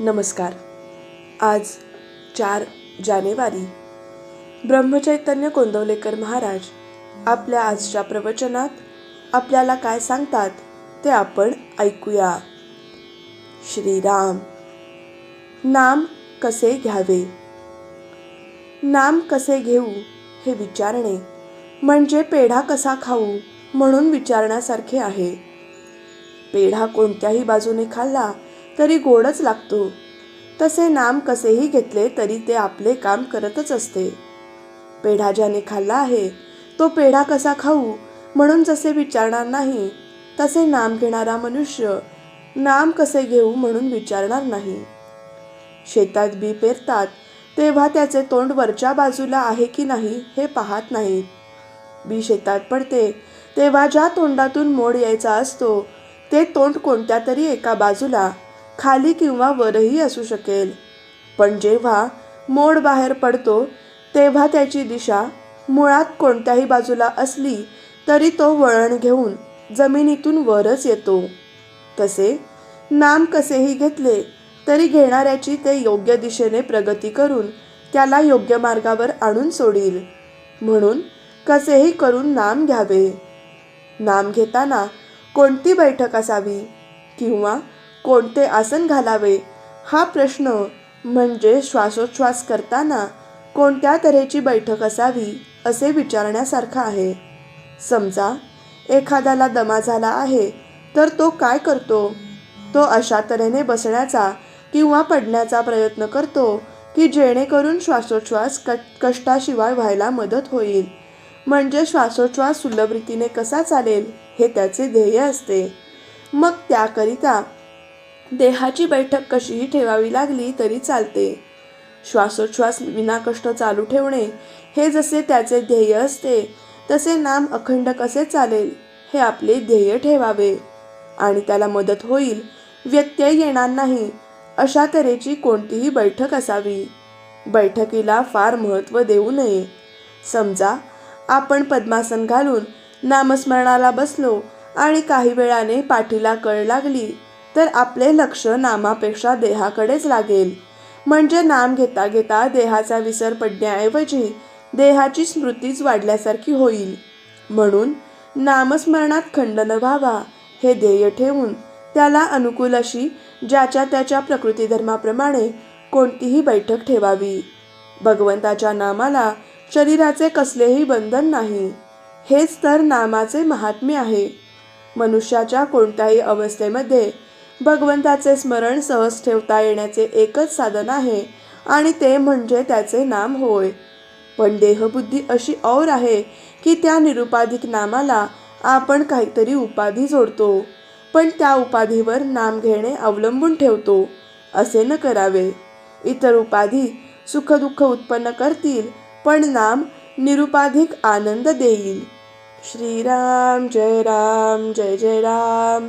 नमस्कार. आज चार जानेवारी. ब्रह्मचैतन्य कोंदवलेकर महाराज आपल्या आजच्या प्रवचनात आपल्याला काय सांगतात ते आपण ऐकूया. श्रीराम. नाम कसे घ्यावे? नाम कसे घेऊ हे विचारणे. म्हणजे पेढा कसा खाऊ म्हणून विचारण्यासारखे आहे. पेढा कोणत्याही बाजूने खाल्ला तरी गोडच लागतो. तसे नाम कसेही घेतले तरी ते आपले काम करतच असते. पेढा ज्याने खाल्ला आहे तो पेढा कसा खाऊ? म्हणून जसे विचारणार नाही तसे नाम घेणारा मनुष्य नाम कसे घेऊ म्हणून विचारणार नाही. शेतात बी पेरतात तेव्हा त्याचे तोंड वरच्या बाजूला आहे की नाही हे पाहत नाहीत बी शेतात पडते तेव्हा ज्या तोंडातून मोड यायचा असतो ते तोंड कोणत्या तरी एका बाजूला खाली किंवा वरही असू शकेल. पण जेव्हा मोड बाहेर पडतो तेव्हा त्याची दिशा मुळात कोणत्याही बाजूला असली तरी तो वळण घेऊन जमिनीतून वरच येतो. तसे नाम कसेही घेतले तरी घेणाऱ्याची ते योग्य दिशेने प्रगती करून त्याला योग्य मार्गावर आणून सोडील. म्हणून कसेही करून नाम घ्यावे. नाम घेताना कोणती बैठक असावी किंवा कोणते आसन घालावे? हा प्रश्न म्हणजे श्वासोच्छ्वास करताना कोणत्या तऱ्हेची बैठक असावी असे विचारण्यासारखा आहे. समजा एखाद्याला दमा झाला आहे तर तो काय करतो? तो अशा तऱ्हेने बसण्याचा किंवा पडण्याचा प्रयत्न करतो की जेणेकरून श्वासोच्छ्वास क कष्टाशिवाय व्हायला मदत होईल. म्हणजे श्वासोच्छ्वास सुलभ रीतीने कसा चालेल हे त्याचे ध्येय असते. मग त्याकरिता देहाची बैठक कशीही ठेवावी लागली तरी चालते. श्वासोच्छ्वास विनाकष्ट चालू ठेवणे हे जसे त्याचे ध्येय असते तसे नाम अखंड कसे चालेल हे आपले ध्येय ठेवावे. आणि त्याला मदत होईल व्यत्यय येणार नाही अशा तऱ्हेची कोणतीही बैठक असावी. बैठकीला फार महत्त्व देऊ नये. समजा आपण पद्मासन घालून नामस्मरणाला बसलो आणि काही वेळाने पाठीला कळ लागली तर आपले लक्ष नामापेक्षा देहाकडेच लागेल. म्हणजे नाम घेता घेता देहाचा विसर पडण्याऐवजी देहाची स्मृतीच वाढल्यासारखी होईल. म्हणून नामस्मरणात खंड न व्हावा हे ध्येय ठेवून त्याला अनुकूल अशी ज्याच्या त्याच्या प्रकृतीधर्माप्रमाणे कोणतीही बैठक ठेवावी. भगवंताच्या नामाला शरीराचे कसलेही बंधन नाही. हेच तर नामाचे महात्म्य आहे. मनुष्याच्या कोणत्याही अवस्थेमध्ये भगवंताचे स्मरण सहज ठेवता येण्याचे एकच साधन आहे आणि ते म्हणजे त्याचे नाम होय. पण देहबुद्धी अशी और आहे की त्या निरुपाधिक नामाला आपण काहीतरी उपाधी जोडतो पण त्या उपाधीवर नाम घेणे अवलंबून ठेवतो असे न करावे. इतर उपाधी सुखदुःख उत्पन्न करतील पण नाम निरुपाधिक आनंद देईल. श्रीराम जय राम जय जय राम.